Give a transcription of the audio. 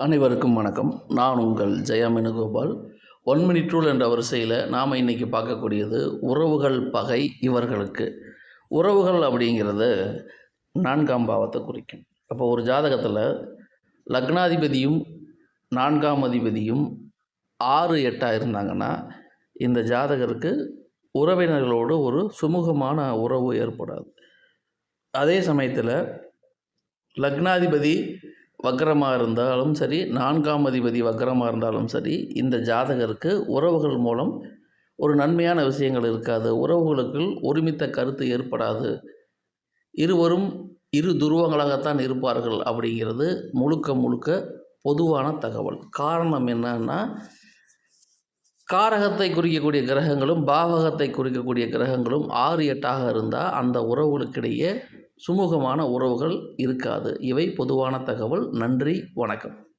அனைவருக்கும் வணக்கம். நான் உங்கள் Jaya Venugopal one minute rule என்ற வரிசையில் நாம் இன்றைக்கி பார்க்கக்கூடியது உறவுகள் பகை இவர்களுக்கு. உறவுகள் அப்படிங்கிறது நான்காம் பாவத்தை குறிக்கும். அப்போ ஒரு ஜாதகத்தில் லக்னாதிபதியும் நான்காம் அதிபதியும் ஆறு எட்டாக இருந்தாங்கன்னா இந்த ஜாதகருக்கு உறவினர்களோடு ஒரு சுமூகமான உறவு ஏற்படாது. அதே சமயத்தில் லக்னாதிபதி வக்கரமாக இருந்தாலும் சரி நான்காம் அதிபதி வக்கரமாக இருந்தாலும் சரி இந்த ஜாதகருக்கு உறவுகள் மூலம் ஒரு நன்மையான விஷயங்கள் இருக்காது. உறவுகளுக்குள் ஒருமித்த கருத்து ஏற்படாது. இருவரும் இரு துருவங்களாகத்தான் இருப்பார்கள் அப்படிங்கிறது முழுக்க முழுக்க பொதுவான தகவல். காரணம் என்னன்னா காரகத்தை குறிக்கக்கூடிய கிரகங்களும் பாவகத்தை குறிக்கக்கூடிய கிரகங்களும் ஆறு எட்டாக இருந்தால் அந்த உறவுகளுக்கிடையே சுமூகமான உறவுகள் இருக்காது. இவை பொதுவான தகவல். நன்றி. வணக்கம்.